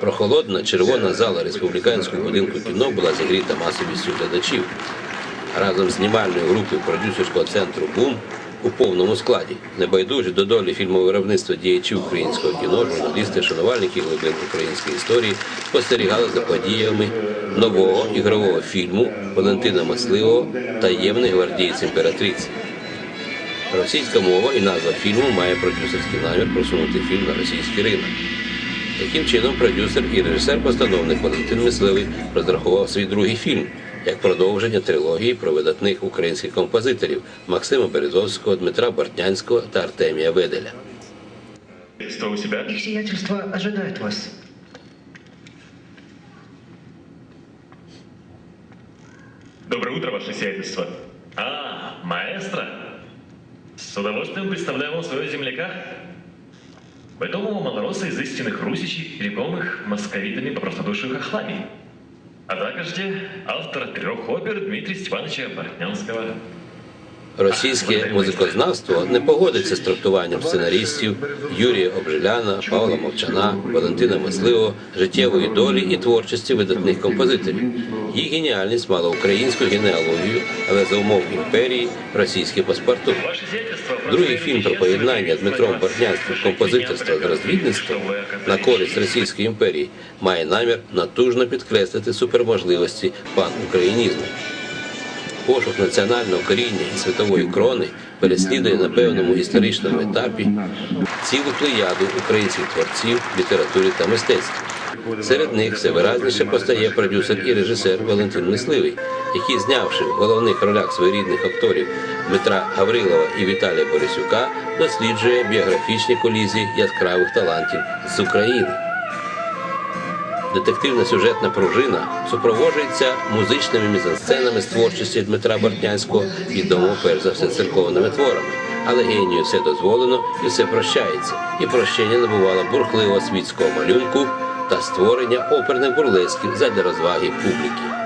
Прохолодна червона зала республіканського будинку кіно була зігріта масовістю глядачів. Разом з знімальною групою продюсерського центру Бум у повному складі. Небайдужі до долі фільмового виробництва діячів українського кіно, журналісти, шанувальники глибин української історії спостерігали за подіями нового ігрового фільму Валентина Масливого Таємний гвардієць імператриці. Російська мова і назва фільму має продюсерський намір просунути фільм на російський ринок. Таким чином, продюсер і режисер-постановник Валентин Мисливий розрахував свій другий фільм як продовження трилогії про видатних українських композиторів Максима Березовського, Дмитра Бортнянського та Артемія Веделя. Что у себя? Их сиятельство ожидает вас. Доброе утро, ваше сиятельство. А, маэстро. С удовольствием представляю вам своего земляка. Ведомого малороса из истинных русичей, перекомых московитами по простодушию хохлами. А также автора трех опер Дмитрия Степановича Бортнянского. Російське музикознавство не погодиться з трактуванням сценаристів Юрія Обжиляна, Павла Мовчана, Валентина Мисливого, життєвої долі і творчості видатних композиторів. Їх геніальність мала українську генеалогію, але за умов імперії російське паспорту. Другий фільм про поєднання Дмитром Бортнянським композиторства з розвідництвом на користь Російської імперії має намір натужно підкреслити суперможливості панукраїнізму. Пошук національного коріння і світової крони переслідує на певному історичному етапі цілу плеяду українських творців в літературі та мистецтві. Серед них все виразніше постає продюсер і режисер Валентин Мисливий, який, знявши в головних ролях своєрідних акторів Дмитра Гаврилова і Віталія Борисюка, досліджує біографічні колізії яскравих талантів з України. Детективна сюжетна пружина супроводжується музичними мізансценами з творчості Дмитра Бортнянського, відомого перш за все церковними творами. Але генію все дозволено і все прощається. І прощення набувало бурхливого світського малюнку та створення оперних бурлесків задля розваги публіки.